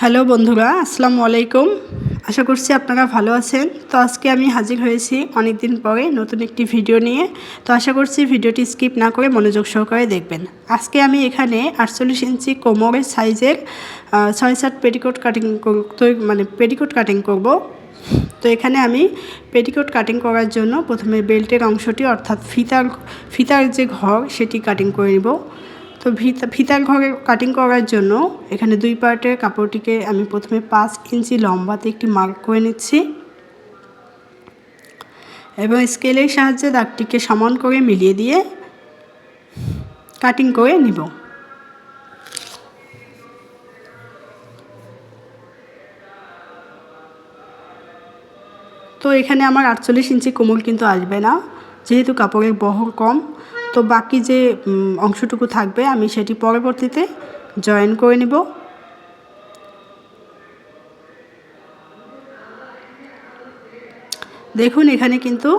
Hello বন্ধুরা, আসসালামু আলাইকুম। আশা করছি আপনারা ভালো আছেন। তো আজকে আমি হাজির হয়েছি অনেক দিন পরে নতুন একটি ভিডিও নিয়ে। তো আশা করছি ভিডিওটি স্কিপ না করে মনোযোগ সহকারে দেখবেন। আজকে আমি এখানে আটচল্লিশ ইঞ্চি কোমরের সাইজের ছয় সাত পেটিকোট কাটিং মানে পেটিকোট কাটিং করব। তো এখানে আমি পেটিকোট কাটিং করার জন্য প্রথমে বেল্টের অংশটি অর্থাৎ ফিতার ফিতার যে ঘর সেটি কাটিং করে নেব। তো ফিতা ফিতার ঘরে কাটিং করার জন্য এখানে দুই পার্টের কাপড়টিকে আমি প্রথমে পাঁচ ইঞ্চি লম্বাতে একটি মার্ক করে নিচ্ছি। এবং স্কেলের সাহায্যে দাগটিকে সমান করে মিলিয়ে দিয়ে কাটিং করে নিব। তো এখানে আমার আটচল্লিশ ইঞ্চি কোমর কিন্তু আসবে না, যেহেতু কাপড়ের বহর কম। তো বাকি যে অংশটুকু থাকবে, আমি সেটি পরবর্তীতে জয়েন করে নেব। দেখুন, এখানে কিন্তু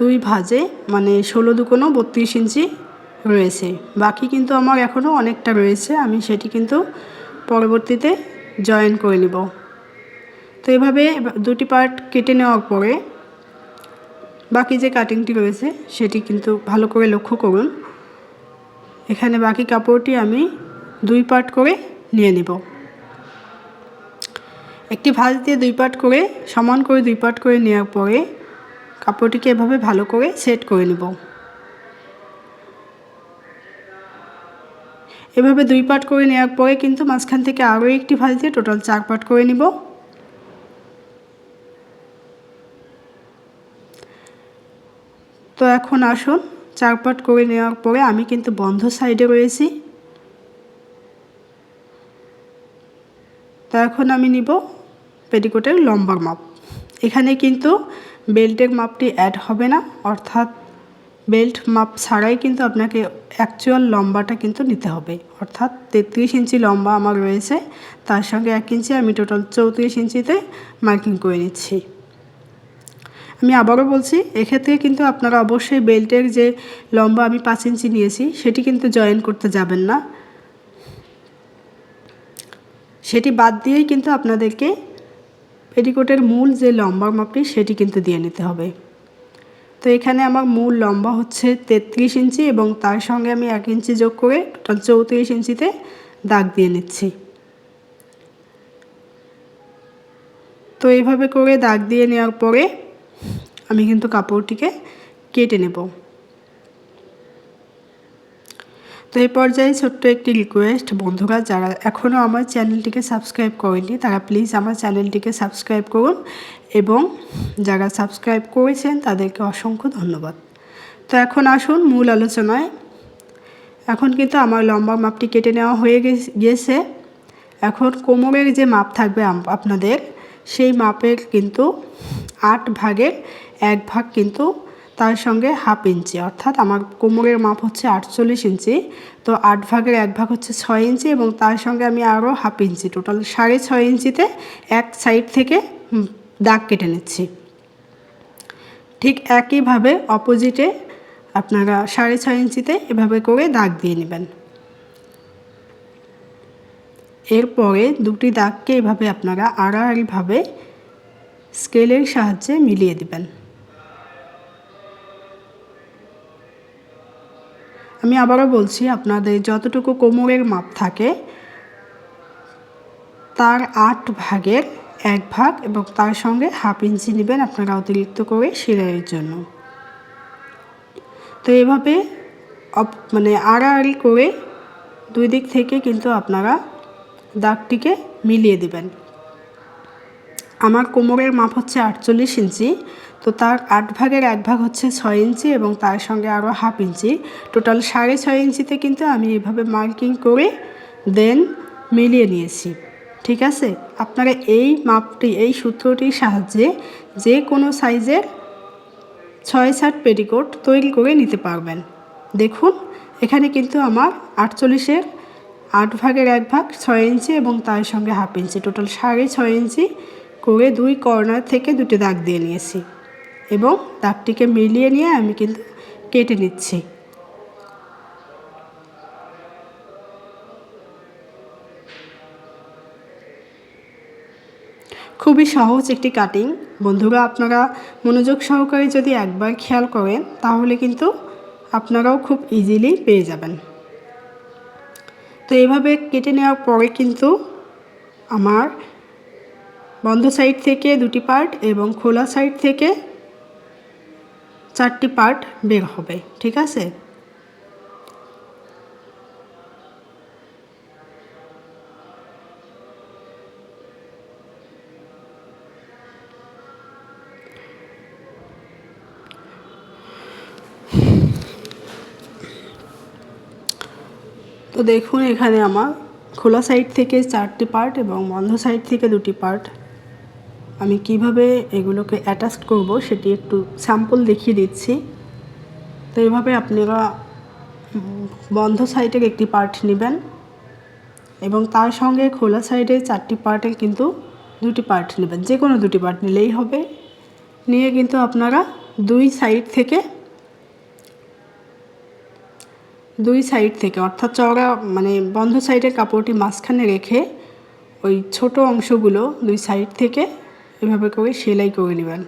দুই ভাজে মানে ষোলো দুকোনো বত্রিশ ইঞ্চি রয়েছে। বাকি কিন্তু আমার এখনও অনেকটা রয়েছে, আমি সেটি কিন্তু পরবর্তীতে জয়েন করে নেব। তো এভাবে দুটি পার্ট কেটে নেওয়ার পরে বাকি যে কাটিংটি রয়েছে, সেটি কিন্তু ভালো করে লক্ষ্য করুন। এখানে বাকি কাপড়টি আমি দুই পার্ট করে নিয়ে নিব। একটি ভাঁজ দিয়ে দুই পার্ট করে, সমান করে দুই পার্ট করে নেওয়ার পরে কাপড়টিকে এভাবে ভালো করে সেট করে নেব। এভাবে দুই পার্ট করে নেওয়ার পরে কিন্তু মাঝখান থেকে আরও একটি ভাঁজ দিয়ে টোটাল চার পার্ট করে নিব। তো এখন আসুন চার পাট করে নেওয়ার পরে আমি কিন্তু বন্ধ সাইডে রয়েছি। তো এখন আমি নিব পেটিকোটের লম্বার মাপ। এখানে কিন্তু বেল্টের মাপটি অ্যাড হবে না, অর্থাৎ বেল্ট মাপ ছাড়াই কিন্তু আপনাকে অ্যাকচুয়াল লম্বাটা কিন্তু নিতে হবে। অর্থাৎ তেত্রিশ ইঞ্চি লম্বা আমার রয়েছে, তার সঙ্গে এক ইঞ্চি আমি টোটাল চৌত্রিশ ইঞ্চিতে মার্কিং করে নিচ্ছি। আমি আবারও বলছি, এক্ষেত্রে কিন্তু আপনারা অবশ্যই বেল্টের যে লম্বা আমি পাঁচ ইঞ্চি নিয়েছি, সেটি কিন্তু জয়েন করতে যাবেন না। সেটি বাদ দিয়েই কিন্তু আপনাদেরকে পেটিকোটের মূল যে লম্বা মাপটি, সেটি কিন্তু দিয়ে নিতে হবে। তো এখানে আমার মূল লম্বা হচ্ছে তেত্রিশ ইঞ্চি এবং তার সঙ্গে আমি এক ইঞ্চি যোগ করে টোটাল চৌত্রিশ ইঞ্চিতে দাগ দিয়ে নিচ্ছি। তো এইভাবে করে দাগ দিয়ে নেওয়ার পরে আমি কিন্তু কাপড়টিকে কেটে নেব। তো এই পর্যায়ে ছোট্ট একটি রিকোয়েস্ট বন্ধুরা, যারা এখনও আমার চ্যানেলটিকে সাবস্ক্রাইব করেনি তারা প্লিজ আমার চ্যানেলটিকে সাবস্ক্রাইব করুন এবং যারা সাবস্ক্রাইব করেছেন, তাদেরকে অসংখ্য ধন্যবাদ। তো এখন আসুন মূল আলোচনায়। এখন কিন্তু আমার লম্বা মাপটি কেটে নেওয়া হয়ে গিয়েছে। এখন কোমরের যে মাপ থাকবে আপনাদের, সেই মাপের কিন্তু আট ভাগের এক ভাগ কিন্তু তার সঙ্গে হাফ ইঞ্চি, অর্থাৎ আমার কোমরের মাপ হচ্ছে আটচল্লিশ ইঞ্চি। তো আট ভাগের এক ভাগ হচ্ছে ছয় ইঞ্চি এবং তার সঙ্গে আমি আরও হাফ ইঞ্চি, টোটাল সাড়ে ছয় ইঞ্চিতে এক সাইড থেকে দাগ কেটে নিচ্ছি। ঠিক একইভাবে অপোজিটে আপনারা সাড়ে ছয় ইঞ্চিতে এভাবে করে দাগ দিয়ে নেবেন। এরপরে দুটি দাগকে এভাবে আপনারা আড়াআড়িভাবে স্কেলের সাহায্যে মিলিয়ে দিবেন। আমি আবারও বলছি, আপনাদের যতটুকু কোমরের মাপ থাকে, তার আট ভাগের এক ভাগ এবং তার সঙ্গে হাফ ইঞ্চি নেবেন আপনারা অতিরিক্ত করে সেলাইয়ের জন্য। তো এভাবে মানে আড়াআড়ি করে দুই দিক থেকে কিন্তু আপনারা দাগটিকে মিলিয়ে দেবেন। আমার কোমরের মাপ হচ্ছে আটচল্লিশ ইঞ্চি, তো তার আট ভাগের এক ভাগ হচ্ছে ছয় ইঞ্চি এবং তার সঙ্গে আরও হাফ ইঞ্চি। টোটাল সাড়ে ছয় ইঞ্চিতে কিন্তু আমি এভাবে মার্কিং করে দেন মিলিয়ে নিয়েছি। ঠিক আছে? আপনারা এই মাপটি, এই সূত্রটির সাহায্যে যে কোনো সাইজের ছয় সাত পেটিকোট তৈরি করে নিতে পারবেন। দেখুন, এখানে কিন্তু আমার আটচল্লিশের আট ভাগের এক ভাগ ছয় ইঞ্চি এবং তার সঙ্গে হাফ ইঞ্চি। টোটাল সাড়ে ছয় ইঞ্চি করে দুই কর্নার থেকে দুটি দাগ দিয়ে নিয়েছি এবং দাগটিকে মিলিয়ে নিয়ে আমি কিন্তু কেটে নিচ্ছি। খুবই সহজ একটি কাটিং বন্ধুরা, আপনারা মনোযোগ সহকারে যদি একবার খেয়াল করেন, তাহলে কিন্তু আপনারাও খুব ইজিলি পেয়ে যাবেন। তো এইভাবে কেটে নেওয়ার পরে কিন্তু আমার বন্ধ সাইড থেকে দুটি পার্ট এবং খোলা সাইড থেকে চারটি পার্ট বের হবে, ঠিক আছে? তো দেখুন এখানে আমার খোলা সাইড থেকে চারটি পার্ট এবং বন্ধ সাইড থেকে দুটি পার্ট আমি কীভাবে এগুলোকে অ্যাটাচ করব সেটি একটু স্যাম্পল দেখিয়ে দিচ্ছি। তো এইভাবে আপনারা বন্ধ সাইডের একটি পার্ট নেবেন এবং তার সঙ্গে খোলা সাইডে চারটি পার্টের কিন্তু দুটি পার্ট নেবেন। যে কোনো দুটি পার্ট নিলেই হবে। নিয়ে কিন্তু আপনারা দুই সাইড থেকে দুই সাইড থেকে অর্থাৎ চওড়া মানে বন্ধ সাইডের কাপড়টি মাঝখানে রেখে ওই ছোট অংশগুলো দুই সাইড থেকে এভাবে করে সেলাই করে নেবেন।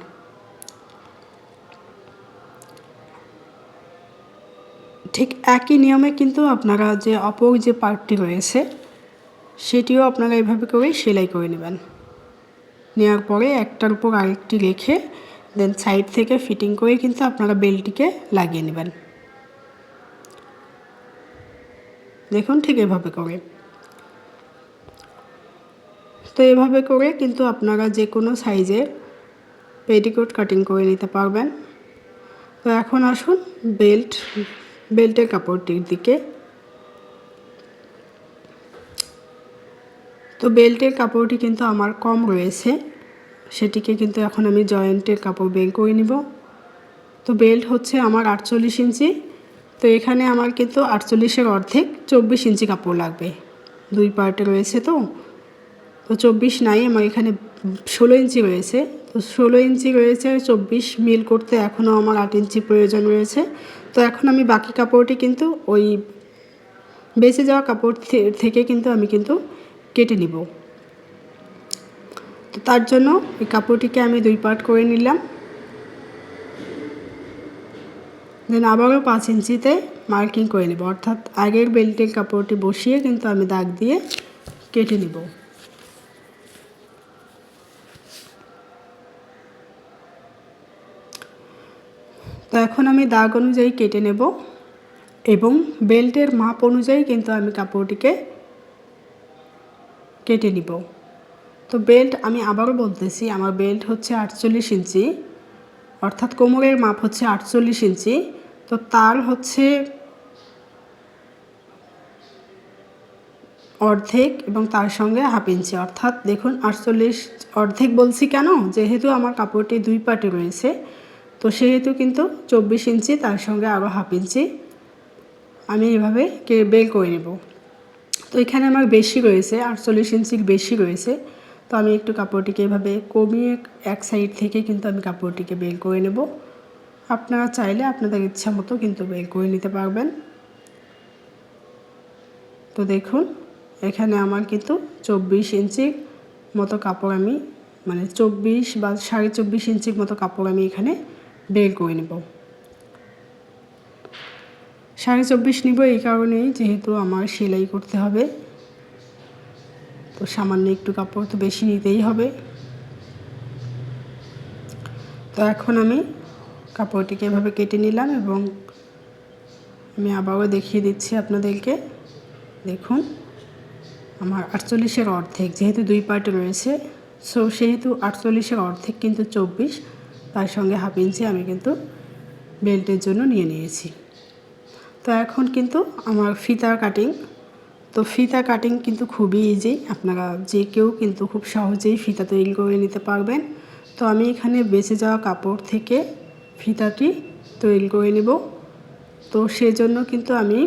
ঠিক একই নিয়মে কিন্তু আপনারা যে অপর যে পার্টটি রয়েছে, সেটিও আপনারা এভাবে করে সেলাই করে নেবেন। নেওয়ার পরে একটার উপর আরেকটি রেখে দেন সাইড থেকে ফিটিং করে কিন্তু আপনারা বেলটিকে লাগিয়ে নেবেন। দেখুন ঠিক এভাবে করে। তো এভাবে করে কিন্তু আপনারা যে কোনো সাইজের পেটিকোট কাটিং করে নিতে পারবেন। তো এখন আসুন বেল্ট বেল্টের কাপড়টির দিকে। তো বেল্টের কাপড়টি কিন্তু আমার কম রয়েছে, সেটিকে কিন্তু এখন আমি জয়েন্টের কাপড় বের করে নিব। তো বেল্ট হচ্ছে আমার আটচল্লিশ ইঞ্চি, তো এখানে আমার কিন্তু আটচল্লিশের অর্ধেক চব্বিশ ইঞ্চি কাপড় লাগবে। দুই পার্টে রয়েছে তো তো চব্বিশ নাই, আমার এখানে ষোলো ইঞ্চি রয়েছে। তো ষোলো ইঞ্চি রয়েছে, চব্বিশ মিল করতে এখনও আমার আট ইঞ্চি প্রয়োজন রয়েছে। তো এখন আমি বাকি কাপড়টি কিন্তু ওই বেঁচে যাওয়া কাপড় থেকে কিন্তু আমি কিন্তু কেটে নিব। তো তার জন্য এই কাপড়টিকে আমি দুই পার্ট করে নিলাম। দেন আবারও পাঁচ ইঞ্চিতে মার্কিং করে নেব। অর্থাৎ আগের বেল্টের কাপড়টি বসিয়ে কিন্তু আমি দাগ দিয়ে কেটে নেব। তো এখন আমি দাগ অনুযায়ী কেটে নেব এবং বেল্টের মাপ অনুযায়ী কিন্তু আমি কাপড়টিকে কেটে নিব। তো বেল্ট আমি আবারও বলতেছি, আমার বেল্ট হচ্ছে আটচল্লিশ ইঞ্চি, অর্থাৎ কোমরের মাপ হচ্ছে আটচল্লিশ ইঞ্চি। তো তার হচ্ছে অর্ধেক এবং তার সঙ্গে হাফ ইঞ্চি, অর্থাৎ দেখুন আটচল্লিশ অর্ধেক বলছি কেন? যেহেতু আমার কাপড়টি দুই পাটে রয়েছে তো সেহেতু কিন্তু চব্বিশ ইঞ্চি, তার সঙ্গে আরও হাফ ইঞ্চি আমি এভাবে বের করে নেব। তো এখানে আমার বেশি রয়েছে, আটচল্লিশ ইঞ্চির বেশি রয়েছে। তো আমি একটু কাপড়টিকে এভাবে কমিয়ে এক সাইড থেকে কিন্তু আমি কাপড়টিকে বের করে নেব। আপনারা চাইলে আপনাদের ইচ্ছা মতো কিন্তু বের করে নিতে পারবেন। তো দেখুন, এখানে আমার কিন্তু চব্বিশ ইঞ্চির মতো কাপড় আমি মানে চব্বিশ বা সাড়ে চব্বিশ ইঞ্চির মতো কাপড় আমি এখানে বের করে নেব। সাড়ে চব্বিশ নিব এই কারণেই যেহেতু আমার সেলাই করতে হবে। তো সামান্য একটু কাপড় তো বেশি নিতেই হবে। তো এখন আমি কাপড়টিকে এভাবে কেটে নিলাম এবং আমি আবারও দেখিয়ে দিচ্ছি আপনাদেরকে। দেখুন, আমার আটচল্লিশের অর্ধেক, যেহেতু দুই পার্ট রয়েছে সো সেহেতু আটচল্লিশের অর্ধেক কিন্তু চব্বিশ। তার সঙ্গে হাফ ইঞ্চি আমি কিন্তু বেল্টের জন্য নিয়ে নিয়েছি। তো এখন কিন্তু আমার ফিতার কাটিং, তো ফিতা কাটিং কিন্তু খুবই ইজি আপনারা যে কেউ কিন্তু খুব সহজেই ফিতা তৈরি করে নিতে পারবেন। তো আমি এখানে বেঁচে যাওয়া কাপড় থেকে ফিতাটি তৈরি করে নেব। তো সেজন্য কিন্তু আমি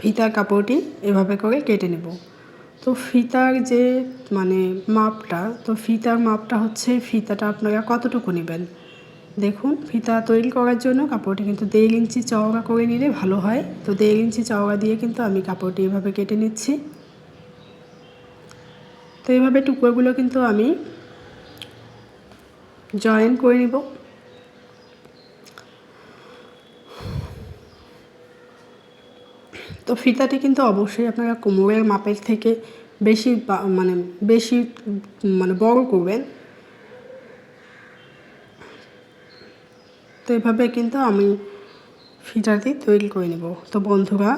ফিতার কাপড়টি এভাবে করে কেটে নেব। তো ফিতার যে মানে মাপটা, তো ফিতার মাপটা হচ্ছে, ফিতাটা আপনারা কতটুকু নেবেন? দেখুন, ফিতা তৈরি করার জন্য কাপড়টি কিন্তু দেড় ইঞ্চি চওড়া করে নিলে ভালো হয়। তো দেড় ইঞ্চি চওড়া দিয়ে কিন্তু আমি কাপড়টি এভাবে কেটে নিচ্ছি। তো এইভাবে টুকরোগুলো কিন্তু আমি জয়েন করে নিব। তো ফিতাটি কিন্তু অবশ্যই আপনারা কোমরের মাপের থেকে বেশি মানে বেশি মানে বড় করবেন। তো এভাবে কিন্তু আমি ফিতাটি তৈরি করে নেব। তো বন্ধুরা,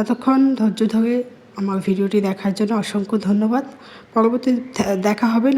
এতক্ষণ ধৈর্য ধরে আমার ভিডিওটি দেখার জন্য অসংখ্য ধন্যবাদ। পরবর্তী দেখা হবে